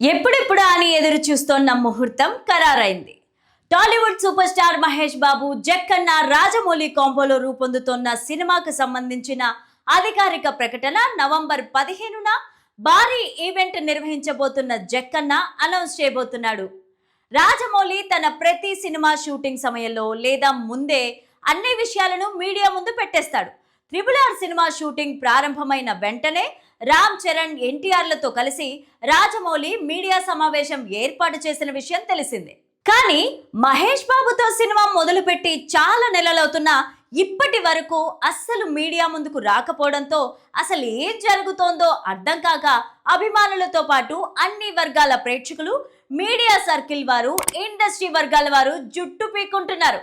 ఎప్పుడెప్పుడు అని ఎదురు చూస్తోన్న ముహూర్తం ఖరారైంది. Tollywood super star Mahesh Babu Jakkanna Rajamouli కాంబోలో రూపొందుతోన్న సినిమాకు సంబంధించిన అధికారిక ప్రకటన నవంబర్ పదిహేనున భారీ ఈవెంట్ నిర్వహించబోతున్న జక్కన్న అనౌన్స్ చేయబోతున్నాడు. రాజమౌళి తన ప్రతి సినిమా షూటింగ్ సమయంలో లేదా ముందే అన్ని విషయాలను మీడియా ముందు పెట్టేస్తాడు. త్రిబుల్ ఆర్ సినిమా షూటింగ్ ప్రారంభమైన వెంటనే రామ్ చరణ్ ఎన్టీఆర్లతో కలిసి రాజమౌళి మీడియా సమావేశం ఏర్పాటు చేసిన విషయం తెలిసిందే. కానీ మహేష్ బాబుతో సినిమా మొదలుపెట్టి చాలా నెలలవుతున్నా ఇప్పటి వరకు అస్సలు మీడియా ముందుకు రాకపోవడంతో అసలు ఏం జరుగుతోందో అర్థం కాక అభిమానులతో పాటు అన్ని వర్గాల ప్రేక్షకులు మీడియా సర్కిల్ వారు ఇండస్ట్రీ వర్గాల వారు జుట్టు పీక్కుంటున్నారు.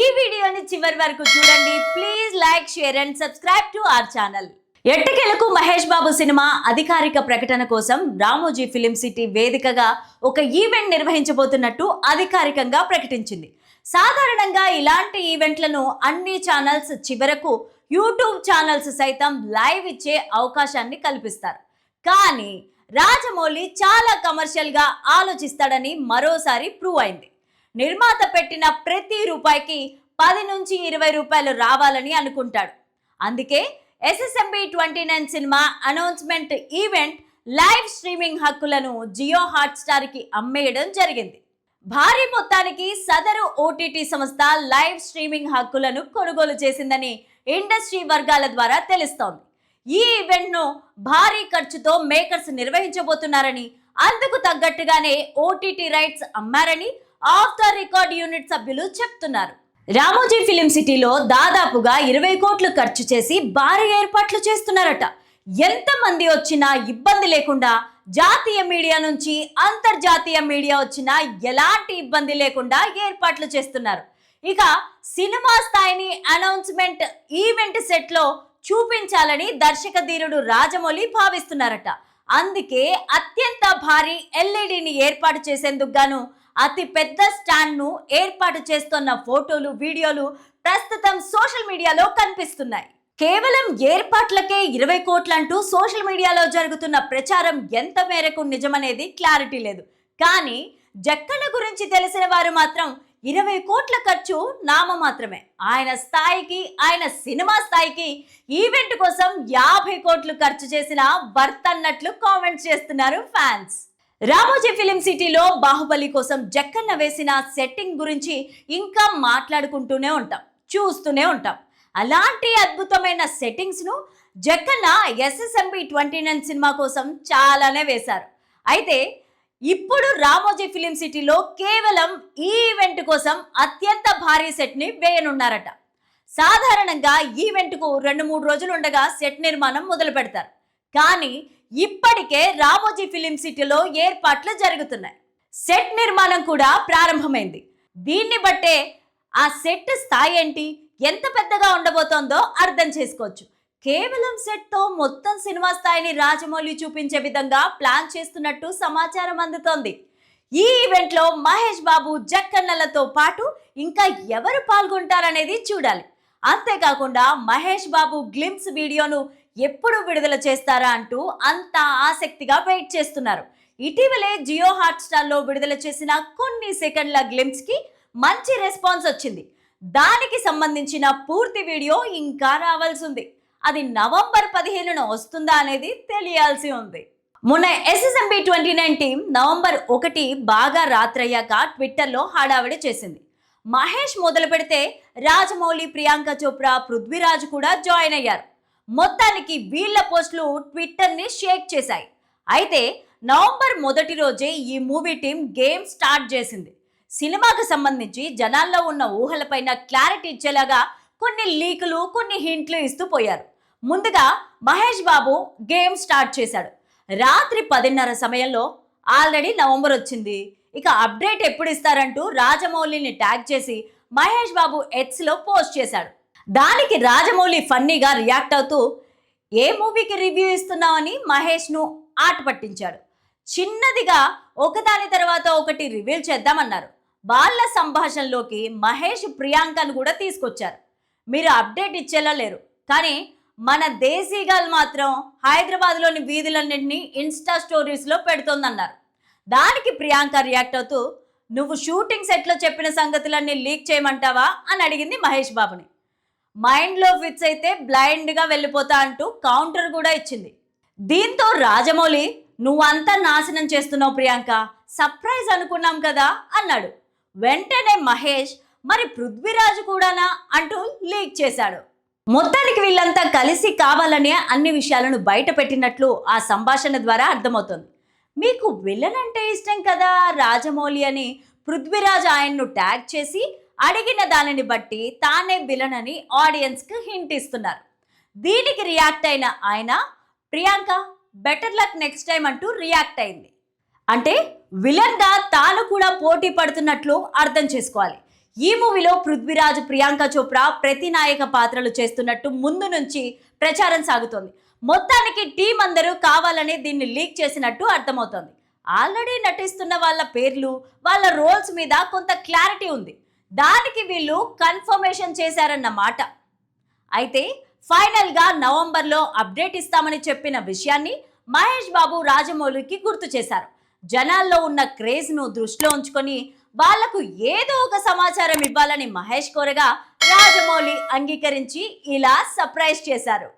ఈ వీడియోని చివరి వరకు చూడండి. Please like share and subscribe to our channel ఎట్టకేలకు మహేష్ బాబు సినిమా అధికారిక ప్రకటన కోసం రామోజీ ఫిలిం సిటీ వేదికగా ఒక ఈవెంట్ నిర్వహించబోతున్నట్టు అధికారికంగా ప్రకటించింది. సాధారణంగా ఇలాంటి ఈవెంట్లను అన్ని ఛానల్స్ చివరకు యూట్యూబ్ ఛానల్స్ సైతం లైవ్ ఇచ్చే అవకాశాన్ని కల్పిస్తారు. కానీ రాజమౌళి చాలా కమర్షియల్గా ఆలోచిస్తాడని మరోసారి ప్రూవ్ అయింది. నిర్మాత పెట్టిన ప్రతి రూపాయికి పది నుంచి ఇరవై రూపాయలు రావాలని అనుకుంటాడు. అందుకే SSMB twenty nine cinema announcement event live streaming హక్కులను జియో హాట్స్టార్కి అమ్మేయడం జరిగింది. భారీ మొత్తానికి సదరు ఓటీటీ సంస్థ లైవ్ స్ట్రీమింగ్ హక్కులను కొనుగోలు చేసిందని ఇండస్ట్రీ వర్గాల ద్వారా తెలుస్తోంది. ఈ ఈవెంట్ను భారీ ఖర్చుతో మేకర్స్ నిర్వహించబోతున్నారని అందుకు తగ్గట్టుగానే ఓటీటీ రైట్స్ అమ్మారని ఆఫ్ ద రికార్డ్ యూనిట్ సభ్యులు చెప్తున్నారు. రామోజీ ఫిలిం సిటీలో దాదాపుగా ఇరవై కోట్లు ఖర్చు చేసి భారీ ఏర్పాట్లు చేస్తున్నారట. ఎంతమంది వచ్చినా ఇబ్బంది లేకుండా జాతీయ మీడియా నుంచి అంతర్జాతీయ మీడియా వచ్చినా ఎలాంటి ఇబ్బంది లేకుండా ఏర్పాట్లు చేస్తున్నారు. ఇక సినిమా స్థాయిని అనౌన్స్మెంట్ ఈవెంట్ సెట్లో చూపించాలని దర్శక ధీరుడు రాజమౌళి భావిస్తున్నారట. అందుకే అత్యంత భారీ ఎల్ఈడిని ఏర్పాటు చేసేందుకు గాను అతి పెద్ద స్టాండ్ను ఏర్పాటు చేస్తున్న ఫోటోలు వీడియోలు ప్రస్తుతం సోషల్ మీడియాలో కనిపిస్తున్నాయి. కేవలం ఏర్పాట్లకే ఇరవై కోట్లంటూ సోషల్ మీడియాలో జరుగుతున్న ప్రచారం ఎంత మేరకు నిజమనేది క్లారిటీ లేదు. కానీ జక్కన్న గురించి తెలిసిన వారు మాత్రం ఇరవై కోట్ల ఖర్చు నామ మాత్రమే. ఆయన స్థాయికి ఆయన సినిమా స్థాయికి ఈవెంట్ కోసం యాభై కోట్లు ఖర్చు చేసిన వర్త్ అన్నట్లు కామెంట్స్ చేస్తున్నారు ఫ్యాన్స్. రామోజీ ఫిలిం సిటీలో బాహుబలి కోసం జక్కన్న వేసిన సెట్టింగ్ గురించి ఇంకా మాట్లాడుకుంటూనే ఉంటాం చూస్తూనే ఉంటాం. అలాంటి అద్భుతమైన సెట్టింగ్స్ను Jakkanna SSMB twenty nine cinema కోసం చాలానే వేశారు. అయితే ఇప్పుడు రామోజీ ఫిలిం సిటీలో కేవలం ఈ ఈవెంట్ కోసం అత్యంత భారీ సెట్ని వేయనున్నారట. సాధారణంగా ఈవెంట్కు రెండు మూడు రోజులు ఉండగా సెట్ నిర్మాణం మొదలు పెడతారు కానీ ఇప్పటికే రామోజీ ఫిలిం సిటీలో ఏర్పాట్లు జరుగుతున్నాయి. సెట్ నిర్మాణం కూడా ప్రారంభమైంది. దీన్ని బట్టే ఆ సెట్ స్థాయి ఏంటి ఎంత పెద్దగా ఉండబోతోందో అర్థం చేసుకోవచ్చు. కేవలం సెట్తో మొత్తం సినిమా స్థాయిని రాజమౌళి చూపించే విధంగా ప్లాన్ చేస్తున్నట్టు సమాచారం అందుతోంది. ఈ ఈవెంట్లో మహేష్ బాబు జక్కన్నలతో పాటు ఇంకా ఎవరు పాల్గొంటారనేది చూడాలి. అంతేకాకుండా మహేష్ బాబు గ్లిమ్స్ వీడియోను ఎప్పుడు విడుదల చేస్తారా అంటూ అంత ఆసక్తిగా వెయిట్ చేస్తున్నారు. ఇటీవలే జియో హాట్స్టార్లో విడుదల చేసిన కొన్ని సెకండ్ల గ్లిమ్స్కి మంచి రెస్పాన్స్ వచ్చింది. దానికి సంబంధించిన పూర్తి వీడియో ఇంకా రావాల్సి ఉంది. అది నవంబర్ పదిహేనున వస్తుందా అనేది తెలియాల్సి ఉంది. మొన్న SSMB twenty nine team November ఒకటి బాగా రాత్రయ్యాక ట్విట్టర్లో హడావిడి చేసింది. మహేష్ మొదలు పెడితే రాజమౌళి ప్రియాంక చోప్రా పృథ్వీరాజ్ కూడా జాయిన్ అయ్యారు. మొత్తానికి వీళ్ళ పోస్టులు ట్విట్టర్ని షేక్ చేశాయి. అయితే నవంబర్ మొదటి రోజే ఈ మూవీ టీం గేమ్ స్టార్ట్ చేసింది. సినిమాకు సంబంధించి జనాల్లో ఉన్న ఊహలపైన క్లారిటీ ఇచ్చేలాగా కొన్ని లీకులు కొన్ని హింట్లు ఇస్తూ పోయారు. ముందుగా మహేష్ బాబు గేమ్ స్టార్ట్ చేశాడు. రాత్రి పదిన్నర సమయంలో ఆల్రెడీ నవంబర్ వచ్చింది. ఇక అప్డేట్ ఎప్పుడు ఇస్తారంటూ రాజమౌళిని ట్యాగ్ చేసి మహేష్ బాబు ఎట్స్లో పోస్ట్ చేశాడు. దానికి రాజమౌళి ఫన్నీగా రియాక్ట్ అవుతూ ఏ మూవీకి రివ్యూ ఇస్తున్నావని మహేష్ను ఆట పట్టించాడు. చిన్నదిగా ఒకదాని తర్వాత ఒకటి రివీల్ చేద్దామన్నారు. వాళ్ళ సంభాషణలోకి మహేష్ ప్రియాంకను కూడా తీసుకొచ్చారు. మీరు అప్డేట్ ఇచ్చేలా లేరు. కానీ మన దేశీ గర్ల్ మాత్రం హైదరాబాద్లోని వీధులన్నింటినీ ఇన్స్టా స్టోరీస్లో పెడుతోందన్నారు. దానికి ప్రియాంక రియాక్ట్ అవుతూ నువ్వు షూటింగ్ సెట్లో చెప్పిన సంగతులన్నీ లీక్ చేయమంటావా? అని అడిగింది మహేష్ బాబుని. మైండ్లో ఫిట్స్ అయితే బ్లైండ్గా వెళ్ళిపోతా అంటూ కౌంటర్ కూడా ఇచ్చింది. దీంతో రాజమౌళి నువ్వంతా నాశనం చేస్తున్నావు ప్రియాంక. సర్ప్రైజ్ అనుకున్నాం కదా అన్నాడు. వెంటనే మహేష్ మరి పృథ్వీరాజు కూడానా? అంటూ లీక్ చేశాడు. మొత్తానికి వీళ్ళంతా కలిసి కావాలనే అన్ని విషయాలను బయట పెట్టినట్లు ఆ సంభాషణ ద్వారా అర్థమవుతుంది. మీకు విలన్ అంటే ఇష్టం కదా రాజమౌళి అని పృథ్వీరాజ్ ఆయన్ను ట్యాగ్ చేసి అడిగిన దానిని బట్టి తానే విలన్ అని ఆడియన్స్కి హింట్ ఇస్తున్నారు. దీనికి రియాక్ట్ అయిన ఆయన Priyanka better luck next time అంటూ రియాక్ట్ అయింది. అంటే విలన్గా తాను కూడా పోటీ పడుతున్నట్లు అర్థం చేసుకోవాలి. ఈ మూవీలో పృథ్వీరాజ్ ప్రియాంక చోప్రా ప్రతినాయక పాత్రలు చేస్తున్నట్టు ముందు నుంచి ప్రచారం సాగుతోంది. మొత్తానికి టీం అందరూ కావాలని దీన్ని లీక్ చేసినట్టు అర్థమవుతోంది. ఆల్రెడీ నటిస్తున్న వాళ్ళ పేర్లు వాళ్ళ రోల్స్ మీద కొంత క్లారిటీ ఉంది. దానికి వీళ్ళు కన్ఫర్మేషన్ చేశారన్న మాట. అయితే ఫైనల్గా నవంబర్లో అప్డేట్ ఇస్తామని చెప్పిన విషయాన్ని మహేష్ బాబు రాజమౌళికి గుర్తు చేశారు. జనాల్లో ఉన్న క్రేజ్ను దృష్టిలో ఉంచుకొని వాళ్ళకు ఏదో ఒక సమాచారం ఇవ్వాలని మహేష్ కోరగా రాజమౌళి అంగీకరించి ఇలా సర్ప్రైజ్ చేశారు.